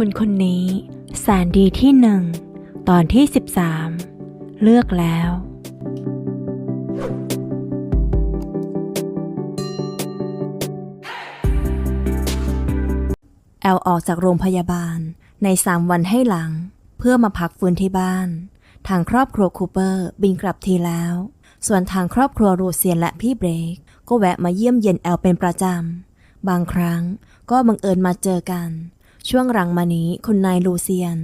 คุณคนนี้แสนดีที่หนึ่งตอนที่ 13 เลือกแล้ว แอลออกจากโรงพยาบาลในสามวันให้หลัง เพื่อมาพักฟื้นที่บ้าน ทางครอบครัวคูเปอร์บินกลับทีแล้ว ส่วนทางครอบครัวรูเซียนและพี่เบรก ก็แวะมาเยี่ยมเยียนแอลเป็นประจำ บางครั้งก็บังเอิญมาเจอกัน ช่วงหลังมานี้คุณนายลูเซียน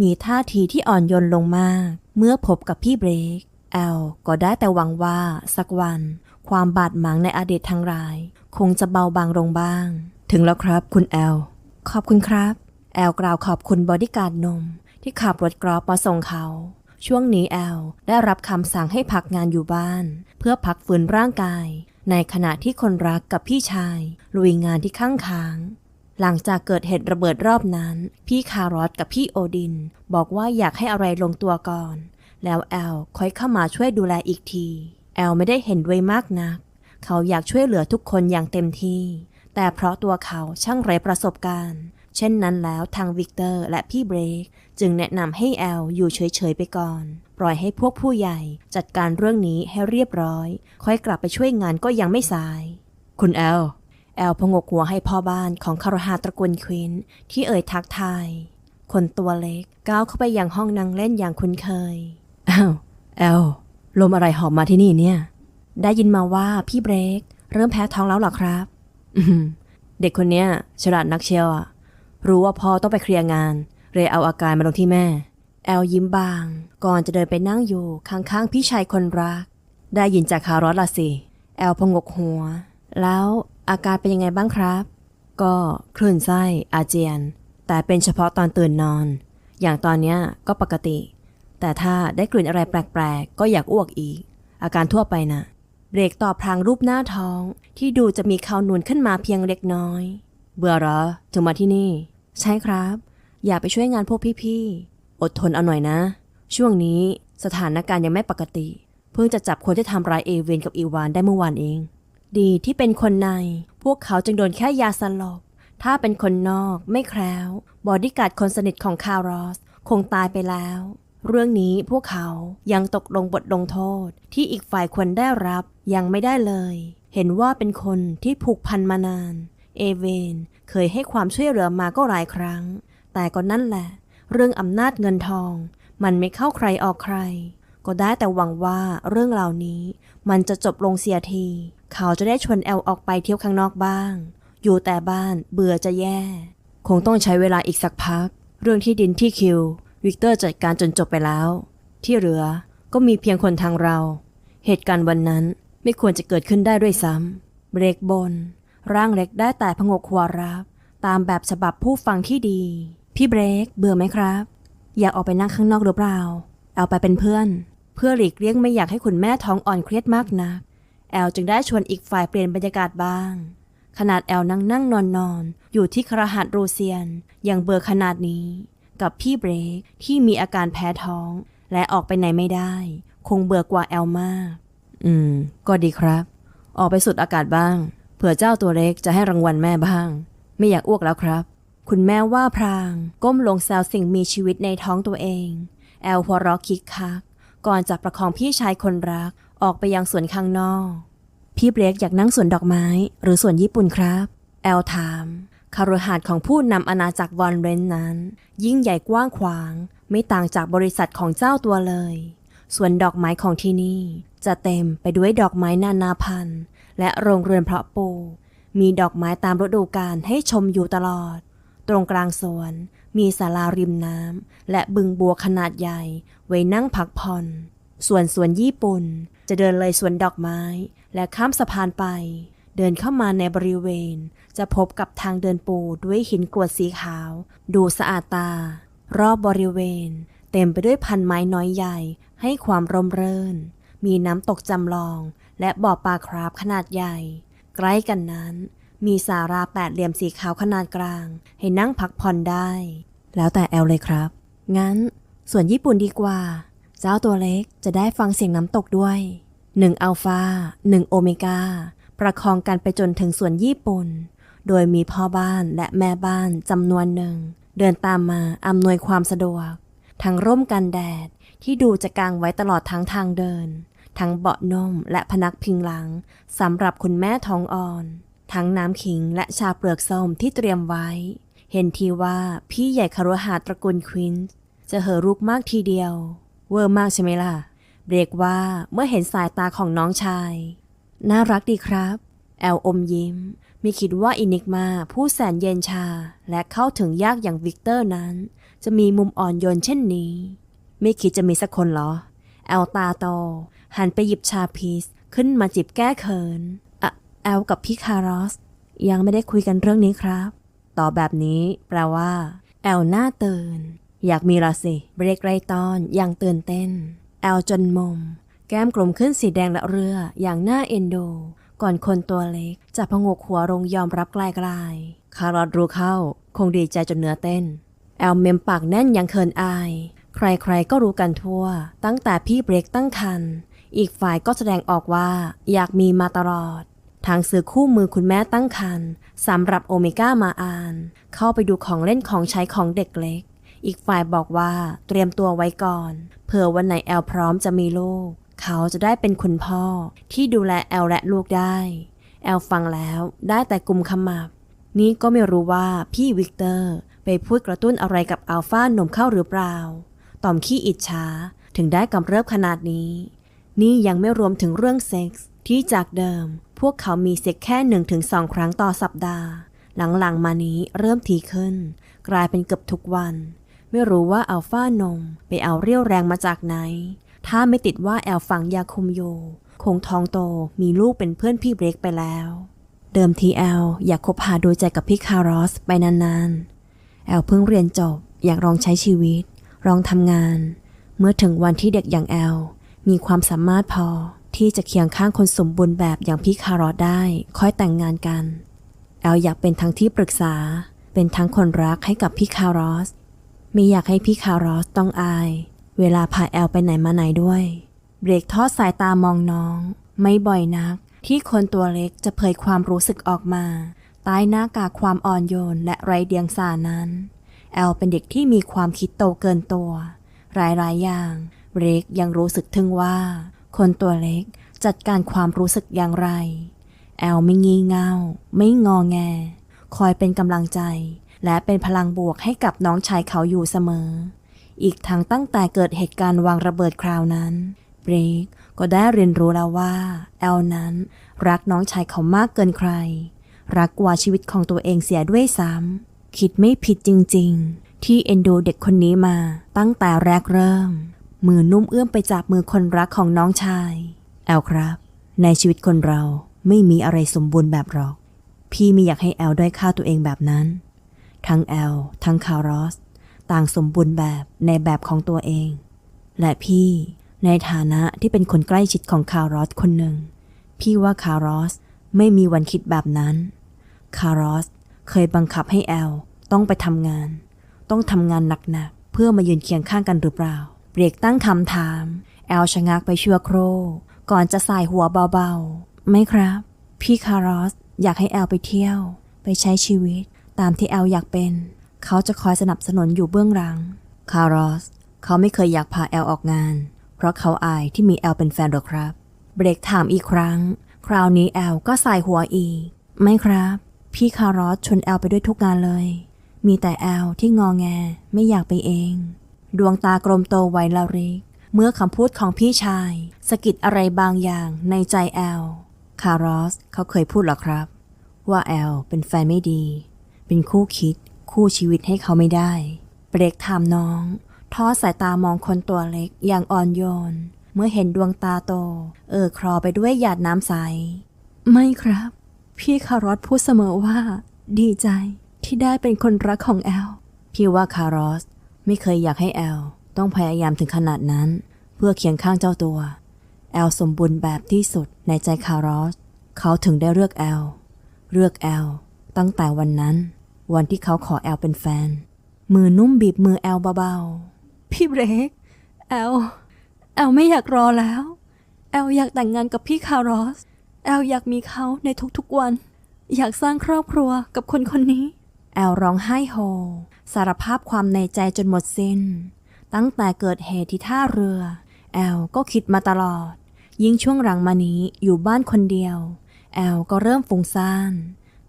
มีท่าทีที่อ่อนโยนลงมาก เมื่อพบกับพี่เบรก แอลก็ได้แต่หวังว่าสักวัน ความบาดหมางในอดีตทั้งราย คงจะเบาบางลงบ้าง ถึงแล้วครับคุณแอล ขอบคุณครับ แอลกล่าวขอบคุณบอดี้การ์ดนม ที่ขับรถกรอฟมาส่งเขาช่วงนี้แอลได้รับคำสั่งให้พักงานอยู่บ้าน เพื่อพักฟื้นร่างกาย ในขณะที่คนรักกับพี่ชายลุยงานที่ข้างค้าง หลังจากเกิดเหตุระเบิดรอบนั้น พี่คารอสกับพี่โอดิน บอกว่าอยากให้อะไรลงตัวก่อน แล้วแอลค่อยเข้ามาช่วยดูแลอีกที แอลไม่ได้เห็นด้วยมากนัก เขาอยากช่วยเหลือทุกคนอย่างเต็มที่ แต่เพราะตัวเขาช่างไร้ประสบการณ์ เช่นนั้นแล้วทางวิกเตอร์และพี่เบรกจึงแนะนำให้แอลอยู่เฉยๆไปก่อน ปล่อยให้พวกผู้ใหญ่จัดการเรื่องนี้ให้เรียบร้อย ค่อยกลับไปช่วยงานก็ยังไม่สาย คุณแอล แอลพงกหัวให้พ่อบ้านของคารหาตระกูลควินที่เอ่ยทักทาย คนตัวเล็กก้าวเข้าไปยังห้องนั่งเล่นอย่างคุ้นเคย อ้าว แอล ลมอะไรหอมมาที่นี่เนี่ย ได้ยินมาว่าพี่เบรก เริ่มแพ้ท้องแล้วหรอครับ เด็กคนเนี้ยฉลาดนักเชียวอะรู้ว่าพ่อต้องไปเคลียร์งาน เลยเอาอาการมาลงที่แม่ แอลยิ้มบาง ก่อนจะเดินไปนั่งอยู่ข้างๆพี่ชายคนรัก ได้ยินจากคารอสละสิ แอลพงกหัว แล้ว อาการเป็นยังไงบ้างครับ ก็คลื่นไส้อาเจียน แต่เป็นเฉพาะตอนตื่นนอน อย่างตอนเนี้ยก็ปกติ แต่ถ้าได้กลิ่นอะไรแปลกๆ ก็อยากอ้วกอีก อาการทั่วไปนะเบรกตอบพลางรูปหน้าท้อง ที่ดูจะมีเขานูนขึ้นมาเพียงเล็กน้อย เบื่อเหรอถึงมาที่นี่ ใช่ครับ อยากไปช่วยงานพวกพี่ๆ อดทนเอาหน่อยนะ ช่วงนี้สถานการณ์ยังไม่ปกติ เพิ่งจะจับคนที่ทำร้ายเอเวนกับอีวานได้เมื่อวานเอง ดีที่เป็นคนใน พวกเขาจึงโดนแค่ยาสลบ ถ้าเป็นคนนอกไม่แคล้ว บอดี้การ์ดคนสนิทของคารอส คงตายไปแล้ว เรื่องนี้พวกเขายังตกลงบทลงโทษ ที่อีกฝ่ายควรได้รับยังไม่ได้เลย เห็นว่าเป็นคนที่ผูกพันมานาน เอเวนเคยให้ความช่วยเหลือมาก็หลายครั้ง แต่ก็นั่นแหละ เรื่องอำนาจเงินทอง มันไม่เข้าใครออกใคร ก็ได้แต่หวังว่าเรื่องเหล่านี้มันจะจบลงเสียที เขาจะได้ชวนแอลออกไปเที่ยวข้างนอกบ้าง อยู่แต่บ้านเบื่อจะแย่ คงต้องใช้เวลาอีกสักพัก เรื่องที่ดินที่คิว วิกเตอร์จัดการจนจบไปแล้ว ที่เหลือก็มีเพียงคนทางเรา เหตุการณ์วันนั้นไม่ควรจะเกิดขึ้นได้ด้วยซ้ำเบรกบน ร่างเล็กได้แต่พงกหัวรับ ตามแบบฉบับผู้ฟังที่ดี พี่เบรกเบื่อไหมครับ อยากออกไปนั่งข้างนอกหรือเปล่า เอาไปเป็นเพื่อน เพื่อหลีกเลี่ยงไม่อยากให้คุณแม่ท้องอ่อนเครียดมากนัก แอลจึงได้ชวนอีกฝ่ายเปลี่ยนบรรยากาศบ้าง ขนาดแอลนั่งนั่งนอนนอนอยู่ที่ครหัสโรเซียน อยังเบื่อขนาดนี้ กับพี่เบรกที่มีอาการแพ้ท้อง และออกไปไหนไม่ได้ คงเบื่อกว่าแอลมาก อืม ก็ดีครับ ออกไปสุดอากาศบ้าง เผื่อเจ้าตัวเล็กจะให้รางวัลแม่บ้าง ไม่อยากอ้วกแล้วครับ คุณแม่ว่าพรางก้มลงแซวสิ่งมีชีวิตในท้องตัวเอง แอลหัวเราะคิกคักก่อนจะประคองพี่ชายคนรัก ออกไปยังสวนข้างนอก พี่เบรกอยากนั่งสวนดอกไม้ หรือสวนญี่ปุ่นครับ แอลถามคารหาดของผู้นำอาณาจักรวอนเรนนั้น ยิ่งใหญ่กว้างขวาง ไม่ต่างจากบริษัทของเจ้าตัวเลย ส่วนดอกไม้ของที่นี่ จะเต็มไปด้วยดอกไม้นานาพันธุ์ และโรงเรือนเพาะปลูกมีดอกไม้ตามฤดูกาลให้ชมอยู่ตลอด ตรงกลางสวน มีศาลาริมน้ำและบึงบัวขนาดใหญ่ ไว้นั่งพักผ่อน ส่วนสวนญี่ปุ่น จะเดินเลยสวนดอกไม้ และข้ามสะพานไป เดินเข้ามาในบริเวณ จะพบกับทางเดินปูด้วยหินกรวดสีขาว ดูสะอาดตา รอบบริเวณ เต็มไปด้วยพันไม้น้อยใหญ่ ให้ความร่มเรื่น มีน้ำตกจำลอง และบ่อปลาคราฟขนาดใหญ่ ใกล้กันนั้น มีสาราแปดเหลี่ยมสีขาวขนาดกลาง ให้นั่งพักผ่อนได้ แล้วแต่แอลเลยครับ งั้นส่วนญี่ปุ่นดีกว่า เจ้าตัวเล็กจะได้ฟังเสียงน้ำตกด้วยหนึ่งอัลฟาหนึ่งโอเมก้าประคองกันไปจนถึงส่วนญี่ปุ่น โดยมีพ่อบ้านและแม่บ้านจำนวนหนึ่ง เดินตามมาอำนวยความสะดวก ทั้งร่มกันแดดที่ดูจะกางไว้ตลอดทั้งทางเดิน ทั้งเบาะนมและพนักพิงหลังสำหรับคุณแม่ท้องอ่อน ทั้งน้ำขิงและชาเปลือกส้มที่เตรียมไว้ เห็นทีว่าพี่ใหญ่คารุหาตระกูลควินส์จะเหอรุกมากทีเดียว เวอร์มากใช่ไหมล่ะเบรกว่าเมื่อเห็นสายตาของน้องชาย น่ารักดีครับ แอลอมยิ้มไม่คิดว่าอินิกมาผู้แสนเย็นชา และเข้าถึงยากอย่างวิกเตอร์นั้น จะมีมุมอ่อนโยนเช่นนี้ ไม่คิดจะมีสักคนเหรอ แอลตาโต หันไปหยิบชาพีชขึ้นมาจิบแก้เขินอะแอลกับพี่คารอส ยังไม่ได้คุยกันเรื่องนี้ครับตอบแบบนี้แปลว่า แอลหน้าเตื่น อยากมีละสิ เบรกไรตอนอย่างตื่นเต้น แอลจนมุม แก้มกลมขึ้นสีแดงละเรืออย่างน่าเอ็นดู ก่อนคนตัวเล็กจะพงกหัวลงยอมรับไกลๆคารอทรู้เข้า คงดีใจจนเนื้อเต้น แอลเมมปากแน่นอย่างเคินอาย ใครๆก็รู้กันทั่ว ตั้งแต่พี่เบรกตั้งคัน อีกฝ่ายก็แสดงออกว่า อยากมีมาตลอดทางซื้อคู่มือคุณแม่ตั้งคันสำหรับโอเมก้ามาอาน เข้าไปดูของเล่นของใช้ของเด็กเล็ก อีกฝ่ายบอกว่าเตรียมตัวไว้ก่อน เผื่อวันไหนแอลพร้อมจะมีลูก เขาจะได้เป็นคุณพ่อ ที่ดูแลแอลและลูกได้ แอลฟังแล้วได้แต่กุมขมับ นี่ก็ไม่รู้ว่าพี่วิกเตอร์ไปพูดกระตุ้นอะไรกับอัลฟาหนุ่มเข้าหรือเปล่า ต่อมขี้อิจฉาถึงได้กำเริบขนาดนี้ นี่ยังไม่รวมถึงเรื่องเซ็กส์ที่จากเดิม พวกเขามีเซ็กแค่หนึ่งถึงสองครั้งต่อสัปดาห์ หลังๆมานี้เริ่มทีขึ้น กลายเป็นเกือบทุกวัน ไม่รู้ว่าอัลฟานมไปเอาเรี่ยวแรงมาจากไหน ถ้าไม่ติดว่าแอลฝังยาคุมโย คงท้องโตมีลูกเป็นเพื่อนพี่เบรกไปแล้ว เดิมทีแอลอยากคบหาดูใจกับพี่คารอสไปนานๆ แอลเพิ่งเรียนจบอยากลองใช้ชีวิตลองทำงาน เมื่อถึงวันที่เด็กอย่างแอล มีความสามารถพอที่จะเคียงข้างคนสมบูรณ์แบบอย่างพี่คารอสได้ค่อยแต่งงานกัน แอลอยากเป็นทั้งที่ปรึกษา เป็นทั้งคนรักให้กับพี่คารอส ไม่อยากให้พี่คารอสต้องอาย เวลาพาแอลไปไหนมาไหนด้วย เบรกทอดสายตามองน้อง ไม่บ่อยนัก ที่คนตัวเล็กจะเผยความรู้สึกออกมา ใต้หน้ากากความอ่อนโยนและไร้เดียงสานั้น แอลเป็นเด็กที่มีความคิดโตเกินตัว หลายๆอย่างเบรกยังรู้สึกถึงว่า คนตัวเล็กจัดการความรู้สึกอย่างไร แอลไม่งี่เง่า ไม่งอแง คอยเป็นกำลังใจ และเป็นพลังบวกให้กับน้องชายเขาอยู่เสมอ อีกทั้งตั้งแต่เกิดเหตุการณ์วางระเบิดคราวนั้นเบรกก็ได้เรียนรู้แล้วว่าแอลนั้น รักน้องชายเขามากเกินใคร รักกว่าชีวิตของตัวเองเสียด้วยซ้ำคิดไม่ผิดจริง ๆ ที่เอ็นดูเด็กคนนี้มาตั้งแต่แรกเริ่ม มือนุ่มเอื้อมไปจับมือคนรักของน้องชาย แอลครับ ในชีวิตคนเราไม่มีอะไรสมบูรณ์แบบหรอก พี่ไม่อยากให้แอลด้อยค่าตัวเองแบบนั้น ทั้งแอล ทั้งคารอส ต่างสมบูรณ์แบบในแบบของตัวเอง และพี่ในฐานะที่เป็นคนใกล้ชิดของคารอสคนหนึ่ง พี่ว่าคารอสไม่มีวันคิดแบบนั้น คารอสเคยบังคับให้แอลต้องไปทำงาน ต้องทำงานหนักๆ เพื่อมายืนเคียงข้างกันหรือเปล่า เบรกตั้งคำถาม แอลชะงักไปชั่วโครก่อนจะสายหัวเบาๆ ไม่ครับ พี่คารอสอยากให้แอลไปเที่ยว ไปใช้ชีวิต ตามที่แอลอยากเป็น เขาจะคอยสนับสนุนอยู่เบื้องหลัง คารอสเขาไม่เคยอยากพาแอลออกงาน เพราะเขาอายที่มีแอลเป็นแฟนหรอกครับ เบรกถามอีกครั้ง คราวนี้แอลก็ใสายหัวอีก ไม่ครับ พี่คารอสชวนแอลไปด้วยทุกงานเลย มีแต่แอลที่งอแงไม่อยากไปเอง ดวงตากลมโตไวลาริก เมื่อคำพูดของพี่ชายสะกิดอะไรบางอย่างในใจแอลคารอสเขาเคยพูดหรอครับ ว่าแอลเป็นแฟนไม่ดี เป็นคู่คิด คู่ชีวิตให้เขาไม่ได้ เบรกถามน้อง ทอดสายตามองคนตัวเล็กอย่างอ่อนโยน เมื่อเห็นดวงตาโต เออคลอไปด้วยหยาดน้ำใส ไม่ครับ พี่คารอสพูดเสมอว่า ดีใจที่ได้เป็นคนรักของแอล พี่ว่าคารอสไม่เคยอยากให้แอล ต้องพยายามถึงขนาดนั้น เพื่อเคียงข้างเจ้าตัว แอลสมบูรณ์แบบที่สุดในใจคารอส เขาถึงได้เลือกแอล เลือกแอลตั้งแต่วันนั้น วันที่เขาขอแอลเป็นแฟน มือนุ่มบีบมือแอลเบาๆ พี่เบรก แอล แอลไม่อยากรอแล้ว แอลอยากแต่งงานกับพี่คารอส แอลอยากมีเขาในทุกๆวัน อยากสร้างครอบครัวกับคนคนนี้ แอลร้องไห้โฮ สารภาพความในใจจนหมดสิ้น ตั้งแต่เกิดเหตุที่ท่าเรือ แอลก็คิดมาตลอด ยิ่งช่วงหลังมานี้อยู่บ้านคนเดียว แอลก็เริ่มฟุ้งซ่าน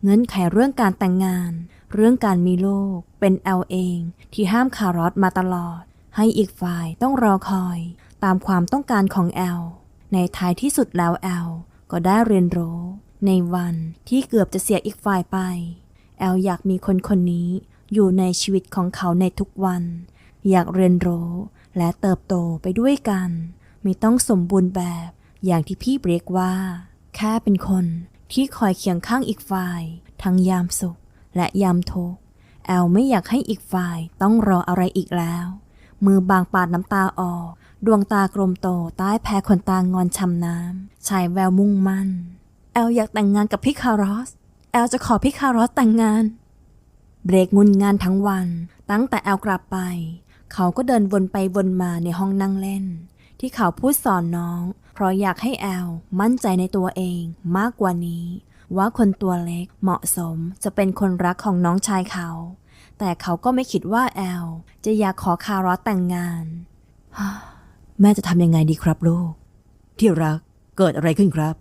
เงื่อนไขเรื่องการแต่งงาน เรื่องการมีลูกเป็นแอลเองที่ห้ามคารอสมาตลอด ให้อีกฝ่ายต้องรอคอย ตามความต้องการของแอล ในท้ายที่สุดแล้วแอลก็ได้เรียนรู้ ในวันที่เกือบจะเสียอีกฝ่ายไป แอลอยากมีคนคนนี้อยู่ในชีวิตของเขาในทุกวัน อยากเรียนรู้และเติบโตไปด้วยกัน ไม่ต้องสมบูรณ์แบบอย่างที่พี่เบรกว่า แค่เป็นคนที่คอยเคียงข้างอีกฝ่าย ทั้งยามสุข และยามทุกข์แอลไม่อยากให้อีกฝ่ายต้องรออะไรอีกแล้ว มือบางปาดน้ำตาออก ดวงตากลมโตใต้แพ้ขนตางอนช้ำน้ำชายแววมุ่งมั่น แอลอยากแต่งงานกับพี่คารอส แอลจะขอพี่คารอสแต่งงาน เบรกงุนงานทั้งวัน ตั้งแต่แอลกลับไป เขาก็เดินวนไปวนมาในห้องนั่งเล่น ที่เขาพูดสอนน้อง เพราะอยากให้แอลมั่นใจในตัวเองมากกว่านี้ ว่าคนตัวเล็กเหมาะสมจะเป็นคนรักของน้องชายเขา แต่เขาก็ไม่คิดว่าแอล จะอยากขอคารอสแต่งงาน แม่จะทำยังไงดีครับลูก ที่รักเกิดอะไรขึ้นครับ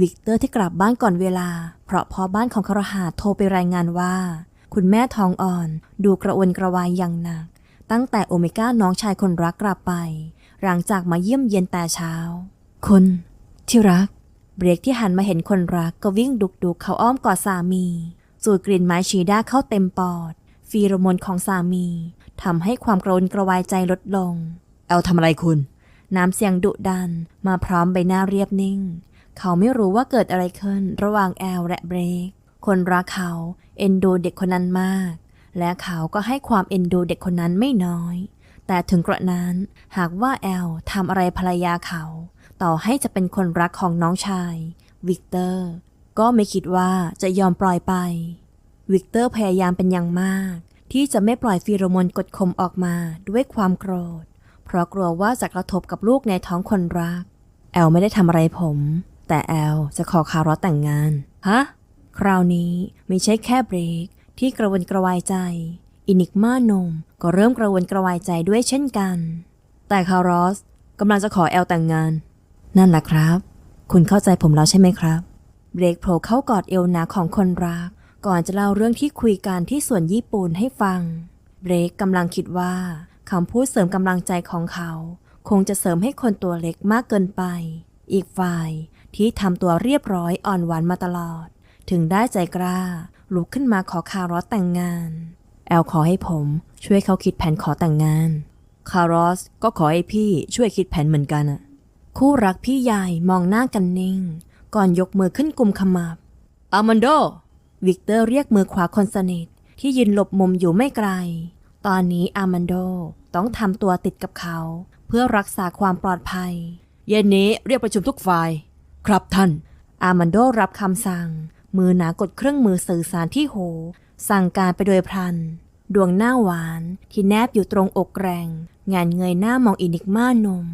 วิกเตอร์ที่กลับบ้านก่อนเวลา เพราะพอบ้านของคารหาห์โทรไปรายงานว่า คุณแม่ทองอ่อนดูกระวนกระวายอย่างหนัก ตั้งแต่โอเมก้าน้องชายคนรักกลับไป หลังจากมาเยี่ยมเยียนแต่เช้า คุณที่รัก เบรกที่หันมาเห็นคนรักก็วิ่งดุกดุกๆเขาอ้อมกอดสามีสูดกลิ่นไม้ชีด้าเข้าเต็มปอด ฟีโรโมนของสามีทำให้ความกระวนกระวายใจลดลงแอลทำอะไรคุณ น้ำเสียงดุดันมาพร้อมใบหน้าเรียบนิ่ง เขาไม่รู้ว่าเกิดอะไรขึ้นระหว่างแอลและเบรก คนรักเขาเอ็นดูเด็กคนนั้นมาก และเขาก็ให้ความเอ็นดูเด็กคนนั้นไม่น้อย แต่ถึงกระนั้นหากว่าแอลทำอะไรภรรยาเขา ต่อให้จะเป็นคนรักของน้องชาย วิกเตอร์ ก็ไม่คิดว่าจะยอมปล่อยไป วิกเตอร์พยายามเป็นอย่างมาก ที่จะไม่ปล่อยฟีโรโมนกดข่มออกมาด้วยความโกรธ เพราะกลัวว่าจะกระทบกับลูกในท้องคนรัก แอลไม่ได้ทำอะไรผม แต่แอลจะขอคารอสแต่งงาน ฮะ คราวนี้ไม่ใช่แค่เบรกที่กระวนกระวายใจ อินิกมานมก็เริ่มกระวนกระวายใจด้วยเช่นกัน แต่คารอสกำลังจะขอแอลแต่งงาน นั่นแหละครับ คุณเข้าใจผมแล้วใช่ไหมครับ เบรกโผล่เข้ากอดเอวหนาของคนรัก ก่อนจะเล่าเรื่องที่คุยกันที่สวนญี่ปุ่นให้ฟัง เบรกกำลังคิดว่าคำพูดเสริมกำลังใจของเขา คงจะเสริมให้คนตัวเล็กมากเกินไป อีกฝ่ายที่ทำตัวเรียบร้อยอ่อนหวานมาตลอด ถึงได้ใจกล้า ลุกขึ้นมาขอคารอสแต่งงาน แอลขอให้ผมช่วยเขาคิดแผนขอแต่งงาน คารอสก็ขอให้พี่ช่วยคิดแผนเหมือนกันอะ คู่รักพี่ใหญ่มองหน้ากันนิ่ง ก่อนยกมือขึ้นกุมขมับอามันโด วิกเตอร์เรียกมือขวาคนสนิทที่ยืนหลบมุมอยู่ไม่ไกล ตอนนี้อามันโดต้องทำตัวติดกับเขา เพื่อรักษาความปลอดภัย เย็นนี้เรียกประชุมทุกฝ่าย ครับท่าน อามันโดรับคำสั่ง มือหนากดเครื่องมือสื่อสารที่หู สั่งการไปโดยพลัน ดวงหน้าหวานที่แนบอยู่ตรงอกแรง งานเงยหน้ามองอินิกมานม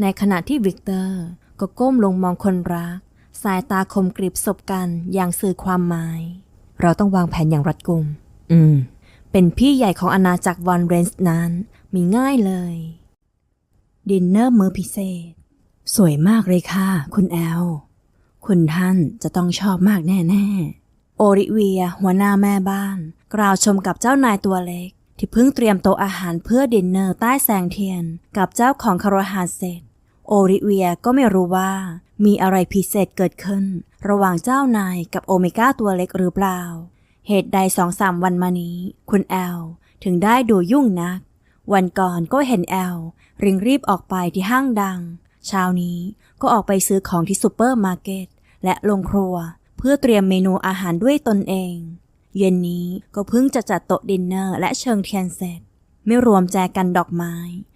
ในขณะที่วิกเตอร์ ก็ก้มลงมองคนรัก สายตาคมกริบสบกันอย่างสื่อความหมาย เราต้องวางแผนอย่างรัดกุม อืม เป็นพี่ใหญ่ของอาณาจักรวอนเรนส์นั้น มีง่ายเลย ดินเนอร์มื้อพิเศษ สวยมากเลยค่ะ คุณแอล คุณท่านจะต้องชอบมากแน่ ๆ โอริเวีย หัวหน้าแม่บ้าน กล่าวชมกับเจ้านายตัวเล็กที่เพิ่งเตรียมโต๊ะอาหารเพื่อดินเนอร์ใต้แสงเทียน กับเจ้าของคารหานเสร็จ โอริเวียก็ไม่รู้ว่า มีอะไรพิเศษเกิดขึ้น ระหว่างเจ้านายกับโอเมก้าตัวเล็กหรือเปล่า เหตุใดสองสามวันมานี้ คุณแอลถึงได้ดูยุ่งนัก วันก่อนก็เห็นแอลริงรีบออกไปที่ห้างดัง เช้านี้ก็ออกไปซื้อของที่ซูเปอร์มาร์เก็ตและลงครัวเพื่อเตรียมเมนูอาหารด้วยตนเอง เย็นนี้ก็เพิ่งจะจัดโต๊ะดินเนอร์และเชิงเทียนเสร็จ ไม่รวมแจกันดอกไม้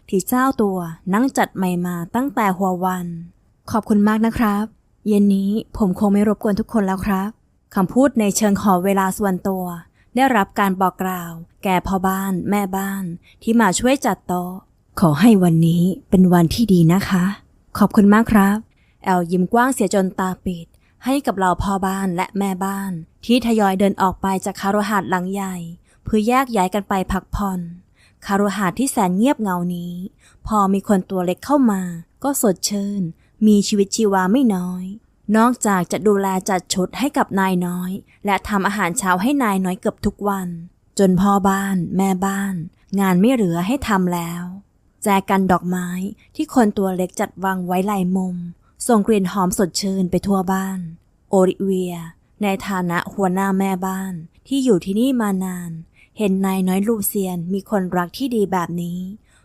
ที่เจ้าตัวนั่งจัดใหม่มาตั้งแต่หัววัน ขอบคุณมากนะครับ เย็นนี้ผมคงไม่รบกวนทุกคนแล้วครับคำพูดในเชิงขอเวลาส่วนตัว ได้รับการบอกกล่าว แก่พ่อบ้าน แม่บ้านที่มาช่วยจัดโต๊ะ ขอให้วันนี้เป็นวันที่ดีนะคะ ขอบคุณมากครับ แอลยิ้มกว้างเสียจนตาปิด ให้กับเหล่าพ่อบ้านและแม่บ้าน ที่ทยอยเดินออกไปจากคารวหาสหลังใหญ่ เพื่อแยกย้ายกันไปพักผ่อน คารุหาที่แสนเงียบเงานี้ พอมีคนตัวเล็กเข้ามา ก็สดชื่น มีชีวิตชีวาไม่น้อย นอกจากจะดูแลจัดชุดให้กับนายน้อย และทำอาหารเช้าให้นายน้อยเกือบทุกวัน จนพ่อบ้าน แม่บ้าน งานไม่เหลือให้ทำแล้ว แจกันดอกไม้ที่คนตัวเล็กจัดวางไว้หลายมุม ส่งกลิ่นหอมสดชื่นไปทั่วบ้าน โอริเวีย ในฐานะหัวหน้าแม่บ้านที่อยู่ที่นี่มานาน เห็นนายน้อยลูเซียนมีคนรักที่ดีแบบนี้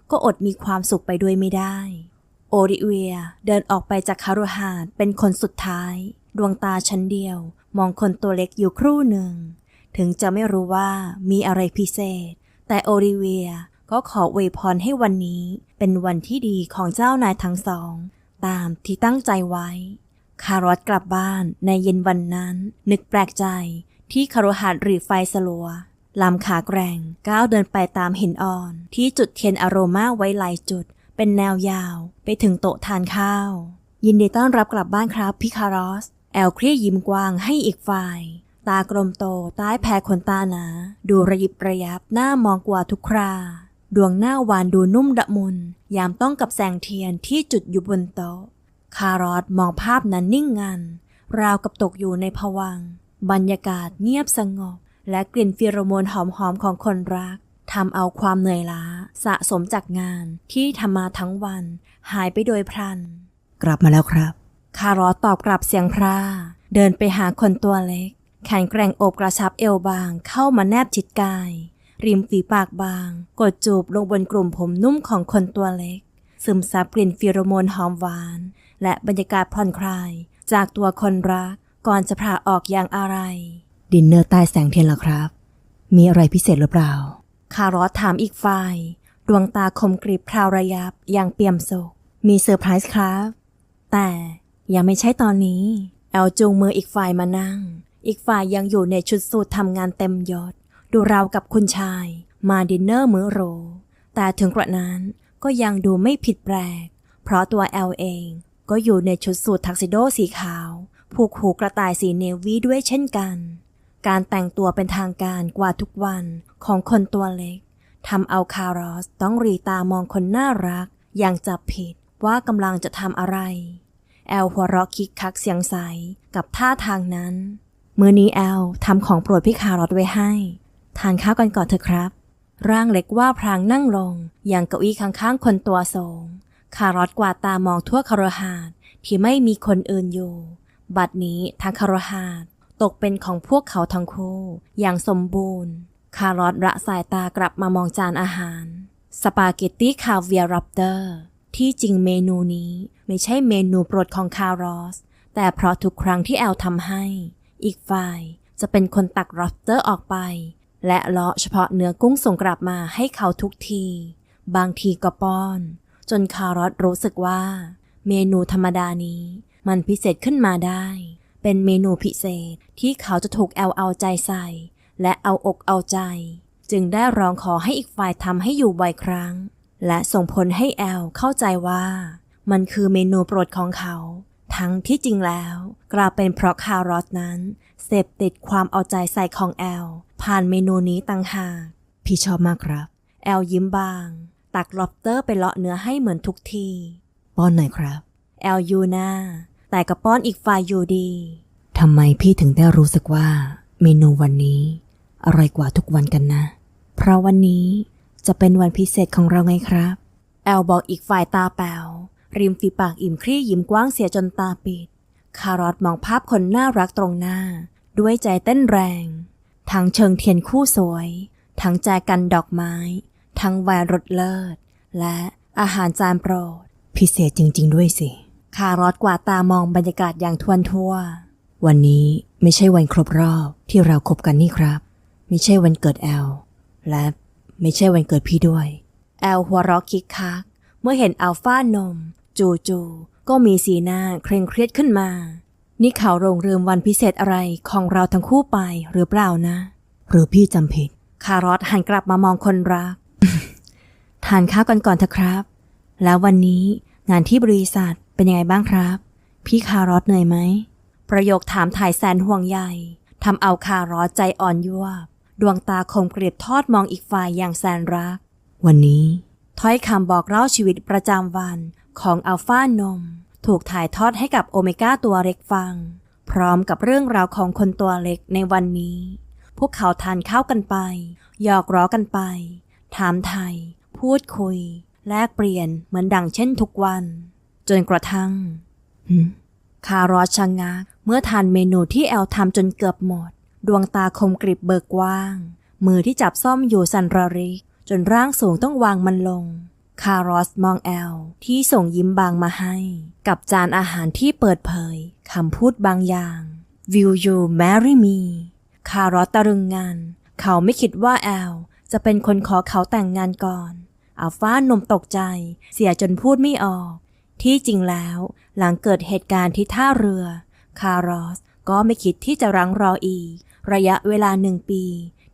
ก็อดมีความสุขไปด้วยไม่ได้ โอริเวียเดินออกไปจากคารุหาสน์เป็นคนสุดท้าย ดวงตาชั้นเดียว มองคนตัวเล็กอยู่ครู่หนึ่ง ถึงจะไม่รู้ว่ามีอะไรพิเศษ แต่โอริเวียก็ขออวยพรให้วันนี้เป็นวันที่ดีของเจ้านายทั้งสอง ตามที่ตั้งใจไว้ คารอตกลับบ้านในเย็นวันนั้น นึกแปลกใจที่คารุหาสน์หรีไฟสลัว ลำขาแกร่งก้าวเดินไปตามหินอ่อน ที่จุดเทียนอโรมาไว้หลายจุด เป็นแนวยาว ไปถึงโต๊ะทานข้าว ยินดีต้อนรับกลับบ้านครับพี่คารอส แอลเครียยิ้มกว้างให้อีกฝ่าย ตากลมโตใต้แผ่ขนตาหนา ดูระยิบระยับหน้ามองกว่าทุกครา ดวงหน้าหวานดูนุ่มละมุน ยามต้องกับแสงเทียนที่จุดอยู่บนโต๊ะ คารอสมองภาพนั้นนิ่งงัน ราวกับตกอยู่ในภวังบรรยากาศเงียบสงบ และกลิ่นฟีโรโมนหอมๆของคนรักทำเอาความเหนื่อยล้า สะสมจากงานที่ทำมาทั้งวัน หายไปโดยพลัน กลับมาแล้วครับ คารอสตอบกลับเสียงพร่า เดินไปหาคนตัวเล็ก แขนแกร่งโอบกระชับเอวบางเข้ามาแนบชิดกาย ริมฝีปากบาง กดจูบลงบนกลุ่มผมนุ่มของคนตัวเล็ก ซึมซับกลิ่นฟีโรโมนหอมหวาน และบรรยากาศผ่อนคลาย จากตัวคนรักก่อนจะผ่าออกอย่างอะไร ดินเนอร์ใต้แสงเทียนเหรอครับ มีอะไรพิเศษหรือเปล่า คารอสถามอีกฝ่าย ดวงตาคมกริบพราวระยับอย่างเปี่ยมสุขมีเซอร์ไพรส์ครับ แต่ยังไม่ใช่ตอนนี้ แอลจูงมืออีกฝ่ายมานั่ง อีกฝ่ายยังอยู่ในชุดสูททำงานเต็มยศ ดูราวกับคุณชาย มาดินเนอร์มื้อโร แต่ถึงกระนั้นก็ยังดูไม่ผิดแปลก เพราะตัวแอลเองก็อยู่ในชุดสูททักซิโดสีขาว ผูกหูกระต่ายสีเนวีด้วยเช่นกัน การแต่งตัวเป็นทางการกว่าทุกวันของคนตัวเล็กทำเอาคารอสต้องรีตามองคนน่ารัก อย่างจับผิดว่ากำลังจะทำอะไร แอลหัวเราะคิกคักเสียงใสกับท่าทางนั้น มือนี้แอลทำของโปรดพี่คารอสไว้ให้ ทานข้าวกันก่อนเถอะครับ ร่างเล็กว่าพรางนั่งลง อย่างเก้าอี้ข้างๆคนตัวสูงคารอสกวาดตามองทั่วคารหาดที่ไม่มีคนอื่นอยู่ บัดนี้ทางคารหาด ตกเป็นของพวกเขาทั้งคู่ อย่างสมบูรณ์ คารอสระสายตากลับมามองจานอาหาร สปาเกตตี้คาเวียร์รับเตอร์ ที่จริงเมนูนี้ไม่ใช่เมนูโปรดของคารอส แต่เพราะทุกครั้งที่แอลทำให้ อีกฝ่ายจะเป็นคนตักรับเตอร์ออกไป และเลาะเฉพาะเนื้อกุ้งส่งกลับมาให้เขาทุกที บางทีก็ป้อน จนคารอสรู้สึกว่า เมนูธรรมดานี้มันพิเศษขึ้นมาได้ เป็นเมนูพิเศษที่เขาจะถูกแอลเอาใจใส่ และเอาอกเอาใจ จึงได้ร้องขอให้อีกฝ่ายทำให้อยู่บ่อยครั้ง และส่งผลให้แอลเข้าใจว่า มันคือเมนูโปรดของเขา ทั้งที่จริงแล้วกลับเป็นเพราะคารอสนั้นเสพติดความเอาใจใส่ของแอล ผ่านเมนูนี้ต่างหากพี่ชอบมากครับ แอลยิ้มบาง ตักล็อบเตอร์ไปเลาะเนื้อให้เหมือนทุกที ป้อนหน่อยครับ แอลยูนา แต่กระป้อนอีกฝ่ายอยู่ดีทำไมพี่ถึงได้รู้สึกว่า เมนูวันนี้อร่อยกว่าทุกวันกันนะ เพราะวันนี้จะเป็นวันพิเศษของเราไงครับ แอลบอกอีกฝ่ายตาแป๋วริมฝีปากอิ่มครี่ยิ้มกว้างเสียจนตาปิด คารอทมองภาพคนน่ารักตรงหน้า ด้วยใจเต้นแรง ทั้งเชิงเทียนคู่สวย ทั้งแจกันดอกไม้ ทั้งแหวนรสเลิศ และอาหารจานโปรด พิเศษจริง ๆ ด้วยสิ คารอทกว่าตามองบรรยากาศอย่างทวนทั่ว วันนี้ไม่ใช่วันครบรอบที่เราคบกันนี่ครับ ไม่ใช่วันเกิดแอล และไม่ใช่วันเกิดพี่ด้วย แอลหัวเราะคิกคัก เมื่อเห็นอัลฟานม จูจูก็มีสีหน้าเคร่งเครียดขึ้นมา นี่เขาโรงเรืมวันพิเศษอะไรของเราทั้งคู่ไปหรือเปล่านะ หรือพี่จำผิด คารอทหันกลับมามองคนรัก ทานข้าวกันก่อนเถอะครับ แล้ววันนี้งานที่บริษัท เป็นยังไงบ้างครับ พี่คารอทเหนื่อยไหม ประโยคถามถ่ายแสนห่วงใยทำเอาคารอทใจอ่อนยวบ ดวงตาคมกริบทอดมองอีกฝ่ายอย่างแสนรัก วันนี้ ถ้อยคำบอกเล่าชีวิตประจำวันของอัลฟานม ถูกถ่ายทอดให้กับโอเมก้าตัวเล็กฟัง พร้อมกับเรื่องราวของคนตัวเล็กในวันนี้ พวกเขาทานข้าวกันไป หยอกล้อกันไป ถามไทย พูดคุย แลกเปลี่ยนเหมือนดังเช่นทุกวัน จนกระทั่งหืมคารอสชะงัก เมื่อทานเมนูที่แอลทำจนเกือบหมด ดวงตาคมกริบเบิกกว้าง มือที่จับซ่อมอยู่สันระริก จนร่างสูงต้องวางมันลง คารอสมองแอล ที่ส่งยิ้มบางมาให้ กับจานอาหารที่เปิดเผยคำพูดบางอย่าง Will you marry me คารอสตะลึงงาน เขาไม่คิดว่าแอล จะเป็นคนขอเขาแต่งงานก่อนอัลฟานมตกใจ เสียจนพูดไม่ออก ที่จริงแล้ว หลังเกิดเหตุการณ์ที่ท่าเรือ คารอสก็ไม่คิดที่จะรั้งรออีก ระยะเวลาหนึ่งปี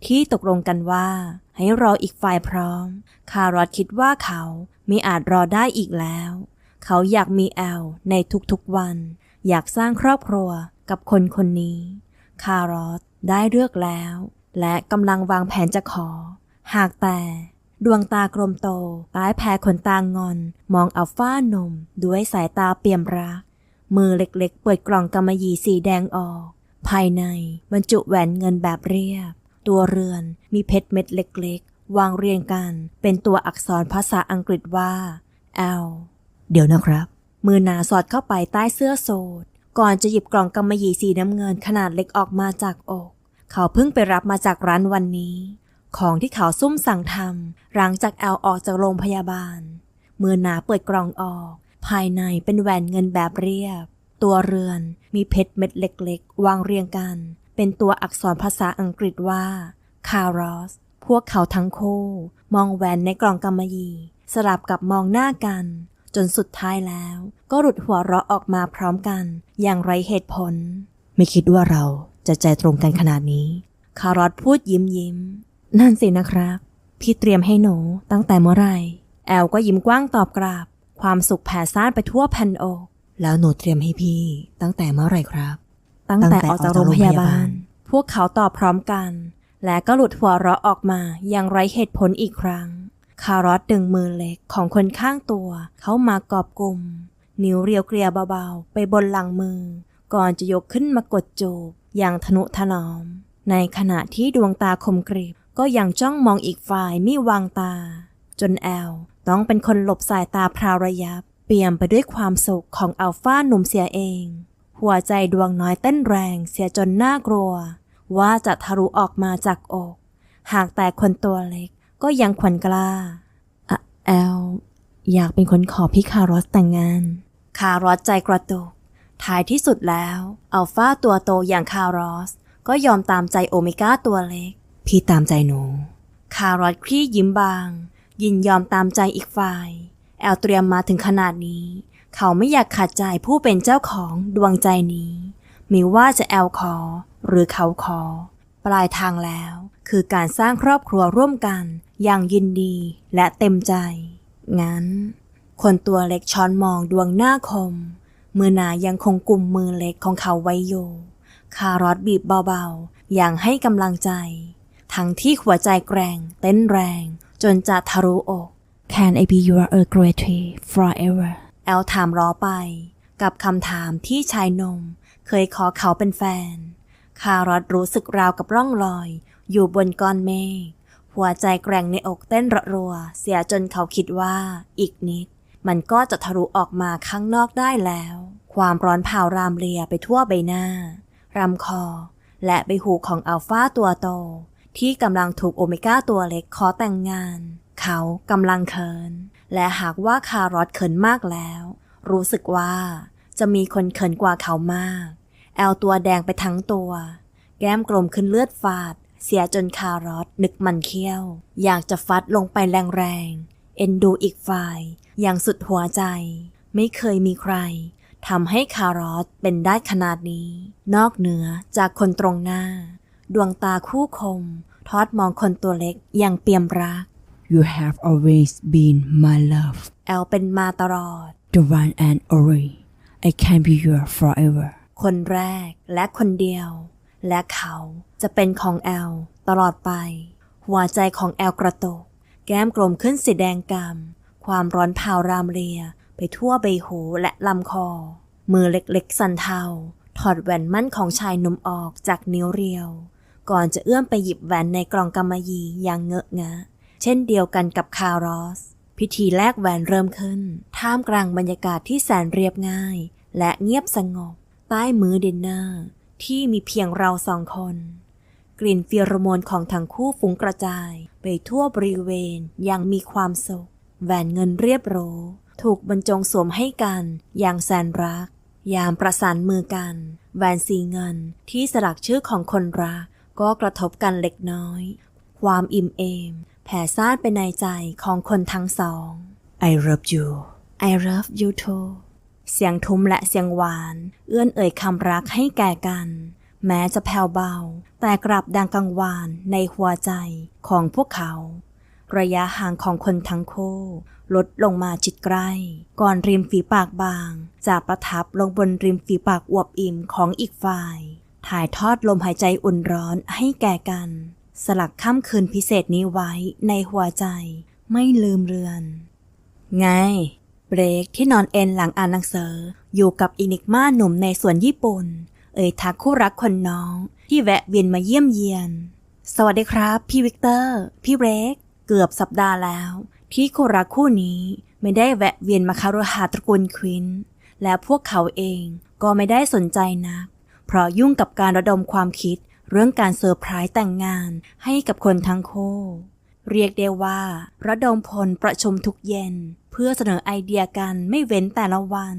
ที่ตกลงกันว่า ให้รออีกฝ่ายพร้อม คารอสคิดว่าเขาไม่อาจรอได้อีกแล้ว เขาอยากมีแอลในทุกๆวัน อยากสร้างครอบครัวกับคนคนนี้ คารอสได้เลือกแล้ว และกำลังวางแผนจะขอ หากแต่ ดวงตากลมโตป้ายแพ้ขนตางอน มองอัลฟ้านม ด้วยสายตาเปี่ยมรัก มือเล็กๆ เปิดกล่องกำมะหยี่สีแดงออก ภายในบรรจุแหวนเงินแบบเรียบ ตัวเรือนมีเพชรเม็ดเล็กๆ วางเรียงกันเป็นตัวอักษรภาษาอังกฤษว่า L เดี๋ยวนะครับ มือหนาสอดเข้าไปใต้เสื้อโสดก่อนจะหยิบกล่องกำมะหยี่สีน้ำเงินขนาดเล็กออกมาจากอก เขาเพิ่งไปรับมาจากร้านวันนี้ ของที่เขาซุ่มสั่งทำหลังจากแอลออกจากโรงพยาบาล เมื่อนาเปิดกล่องออก ภายในเป็นแหวนเงินแบบเรียบ ตัวเรือนมีเพชรเม็ดเล็กๆ วางเรียงกัน เป็นตัวอักษรภาษาอังกฤษว่าคารอสพวกเขาทั้งคู่มองแหวนในกล่องกำมะหยี่ สลับกับมองหน้ากัน จนสุดท้ายแล้ว ก็หลุดหัวเราะออกมาพร้อมกัน อย่างไรเหตุผล ไม่คิดว่าเราจะใจตรงกันขนาดนี้ คารอทพูดยิ้มยิ้ม นั่นสินะครับ พี่เตรียมให้หนูตั้งแต่เมื่อไหร่ แอลก็ยิ้มกว้างตอบกราบ ความสุขแผ่ซ่านไปทั่วแผ่นอก แล้วหนูเตรียมให้พี่ ตั้งแต่เมื่อไหร่ครับ ตั้งแต่ออกจากโรงพยาบาล พวกเขาตอบพร้อมกัน และก็หลุดหัวเราะออกมาอย่างไรเหตุผลอีกครั้ง คารอทดึงมือเล็กของคนข้างตัว เขามากอบกลุ่มนิ้วเรียวเกลียเบาๆ ไปบนหลังมือ ก่อนจะยกขึ้นมากดจูบอย่างทนุถนอม ในขณะที่ดวงตาคมกริบ ก็ยังจ้องมองอีกฝ่ายไมิวางตา จนแอลต้องเป็นคนหลบสายตาพราวระยับ เปี่ยมไปด้วยความสุขของอัลฟาหนุ่มเสียเอง หัวใจดวงน้อยเต้นแรงเสียจนน่ากลัว ว่าจะทะลุออกมาจากอก หากแต่คนตัวเล็กก็ยังขวัญกล้าอะแอลอยากเป็นคนขอพี่คารอสแต่งงาน คารอสใจกระตุกท้ายที่สุดแล้วอัลฟาตัวโตอย่างคารอสก็ยอมตามใจโอเมก้าตัวเล็ก พี่ตามใจหนู คารอทคลี่ยิ้มบาง ยินยอมตามใจอีกฝ่าย แอลเตรียมมาถึงขนาดนี้ เขาไม่อยากขาดใจผู้เป็นเจ้าของดวงใจนี้ มิว่าจะแอลขอหรือเขาขอปลายทางแล้ว คือการสร้างครอบครัวร่วมกัน อย่างยินดีและเต็มใจ งั้น คนตัวเล็กช้อนมองดวงหน้าคม มือหนายังคงกลุ่มมือเล็กของเขาไว้อยู่ คารอทบีบเบาๆ อย่างให้กำลังใจ ทั้งที่หัวใจแกร่งเต้นแรง จนจะทะลุอก Can I be your Earl Grey tea forever แอลถามล้อไป กับคำถามที่ชายนม เคยขอเขาเป็นแฟน คารอทรู้สึกราวกับร่องรอย อยู่บนก้อนเมฆหัวใจแกร่งในอกเต้นระรัว เสียจนเขาคิดว่าอีกนิด มันก็จะทะลุออกมาข้างนอกได้แล้ว ความร้อนเผารามเลียไปทั่วใบหน้ารำคอ และใบหูของอัลฟาตัวโต ที่กำลังถูกโอเมก้าตัวเล็กขอแต่งงาน เขากำลังเขิน และหากว่าคารอทเขินมากแล้ว รู้สึกว่าจะมีคนเขินกว่าเขามาก แอลตัวแดงไปทั้งตัว แก้มกลมขึ้นเลือดฝาด เสียจนคารอทนึกมันเขี้ยว อยากจะฟัดลงไปแรงๆ เอ็นดูอีกฝ่าย อย่างสุดหัวใจ ไม่เคยมีใครทำให้คารอทเป็นได้ขนาดนี้ นอกเหนือจากคนตรงหน้า ดวงตาคู่คม ทอดมองคนตัวเล็กอย่างเปี่ยมรัก You have always been my love แอลเป็นมาตลอด the one and only I can be your forever คนแรกและคนเดียว และเขาจะเป็นของแอลตลอดไป หัวใจของแอลกระตกแก้มกลมขึ้นสีแดงกำความร้อนเผารามเรีย ไปทั่วใบหูและลำคอ มือเล็กๆ สั่นเทาถอดแหวนมั่นของชายหนุ่มออกจากนิ้วเรียว ก่อนจะเอื้อมไปหยิบแหวนในกล่องกำมะหยี่อย่างเงอะงะ เช่นเดียวกันกับคาร์รอส พิธีแลกแหวนเริ่มขึ้น ท่ามกลางบรรยากาศที่แสนเรียบง่าย และเงียบสงบ ใต้มื้อดินเนอร์ ที่มีเพียงเราสองคน กลิ่นฟีโรโมนของทั้งคู่ฟุ้งกระจาย ไปทั่วบริเวณอย่างมีความสุขแหวนเงินเรียบหรูถูกบรรจงสวมให้กันอย่างแสนรัก ยามประสานมือกันแหวนสีเงินที่สลักชื่อของคนรัก ก็กระทบกันเล็กน้อย ความอิ่มเอม แผ่ซ่านไปในใจของคนทั้งสอง I love you I love you too เสียงทุ้มและเสียงหวาน เอื้อนเอ่ยคำรักให้แก่กัน แม้จะแผ่วเบา แต่กลับดังกังวานในหัวใจของพวกเขา ระยะห่างของคนทั้งคู่ ลดลงมาจิตใกล้ ก่อนริมฝีปากบาง จะประทับลงบนริมฝีปากอวบอิ่มของอีกฝ่าย ถ่ายทอดลมหายใจอุ่นร้อนให้แก่กัน สลักค่ำคืนพิเศษนี้ไว้ในหัวใจ ไม่ลืมเรือน ไง เบรกที่นอนเอนหลังอ่านหนังสืออยู่กับอินิกมาหนุ่มในสวนญี่ปุ่น เอ่ยทักคู่รักคนน้องที่แวะเวียนมาเยี่ยมเยียน สวัสดีครับ พี่วิกเตอร์ พี่เบรก เกือบสัปดาห์แล้ว ที่คู่รักคู่นี้ไม่ได้แวะเวียนมาคารวหาตระกูลควิน และพวกเขาเองก็ไม่ได้สนใจนัก เพราะยุ่งกับการระดมความคิดเรื่องการเซอร์ไพรส์แต่งงานให้กับคนทั้งคู่ เรียกได้ว่า ระดมพลประชุมทุกเย็น เพื่อเสนอไอเดียกันไม่เว้นแต่ละวัน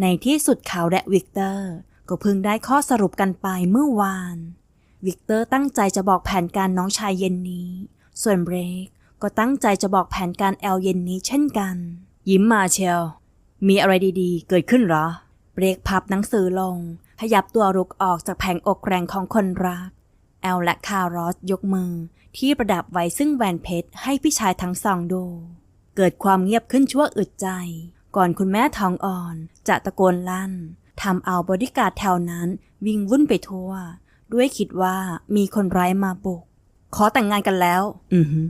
ในที่สุดเขาและวิกเตอร์ ก็เพิ่งได้ข้อสรุปกันไปเมื่อวาน วิกเตอร์ตั้งใจจะบอกแผนการน้องชายเย็นนี้ ส่วนเบรกก็ตั้งใจจะบอกแผนการแอลเย็นนี้เช่นกัน ยิ้มมาเชียวมีอะไรดีๆ เกิดขึ้นหรอ เบรกพับหนังสือลง ขยับตัวรุกออกจากแผงอกแรงของคนรัก แอลและคาร์รอสยกมือที่ประดับไว้ซึ่งแหวนเพชรให้พี่ชายทั้งสองดู เกิดความเงียบขึ้นชั่วอึดใจ ก่อนคุณแม่ทองอ่อนจะตะโกนลั่นทำเอาบริการดแถวนั้นวิ่งวุ่นไปทั่ว ด้วยคิดว่ามีคนร้ายมาบุก ขอแต่งงานกันแล้ว อือฮึ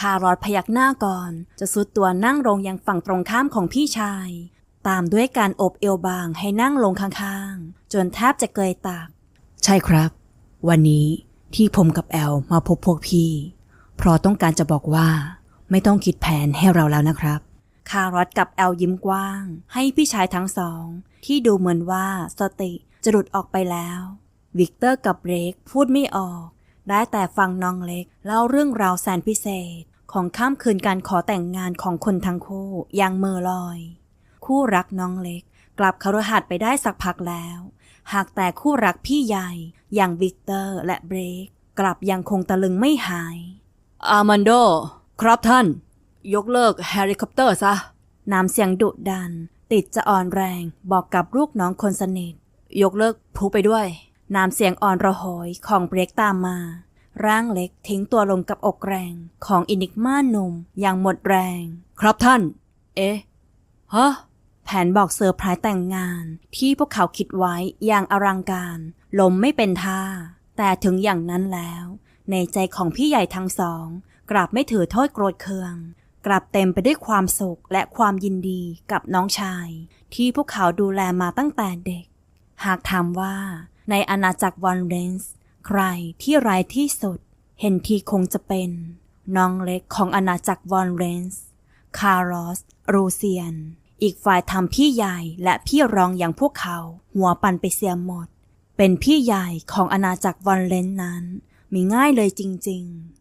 คารอดพยักหน้าก่อน จะสุดตัวนั่งลงยังฝั่งตรงข้ามของพี่ชาย ตามด้วยการโอบเอวบางให้นั่งลงข้างๆ จนแทบจะเกยตาก ใช่ครับ วันนี้ที่ผมกับแอลมาพบพวกพี่ เพราะต้องการจะบอกว่า ไม่ต้องคิดแผนให้เราแล้วนะครับ คารอดกับแอลยิ้มกว้าง ให้พี่ชายทั้งสอง ที่ดูเหมือนว่าสติจะหลุดออกไปแล้ว วิกเตอร์กับเบรกพูดไม่ออก ได้แต่ฟังน้องเล็กเล่าเรื่องราวแสนพิเศษของข้ามคืนการขอแต่งงานของคนทั้งคู่อย่างเมอลอย คู่รักน้องเล็ก กลับคารหัดไปได้สักพักแล้ว หากแต่คู่รักพี่ใหญ่ อย่างวิกเตอร์และเบรก กลับยังคงตะลึงไม่หาย อามันโด ครับท่าน ยกเลิกเฮลิคอปเตอร์ซะน้ำเสียงดุดัน ติดจะอ่อนแรงบอกกับลูกน้องคนสนิท ยกเลิกพลุไปด้วย น้ำเสียงอ่อนระหอยของเบรกตามมา ร่างเล็กทิ้งตัวลงกับอกแรงของอินิกมาหนุ่มอย่างหมดแรง ครับท่าน เอ๊ะฮะ แผนบอกเซอร์ไพรส์แต่งงานที่พวกเขาคิดไว้อย่างอลังการ ลมไม่เป็นท่า แต่ถึงอย่างนั้นแล้ว ในใจของพี่ใหญ่ทั้งสอง กลับไม่ถือโทษโกรธเคือง กลับเต็มไปด้วยความสุขและความยินดีกับน้องชาย ที่พวกเขาดูแลมาตั้งแต่เด็ก หากถามว่าในอาณาจักรวอนเรนส์ใครที่ร้ายที่สุด เห็นทีคงจะเป็น น้องเล็กของอาณาจักรวอนเรนส์ คาร์ลอส รูเซียน อีกฝ่ายทำพี่ใหญ่และพี่รองอย่างพวกเขา หัวปันไปเสียหมด เป็นพี่ใหญ่ของอาณาจักรวอนเลนนั้น มีง่ายเลยจริง ๆ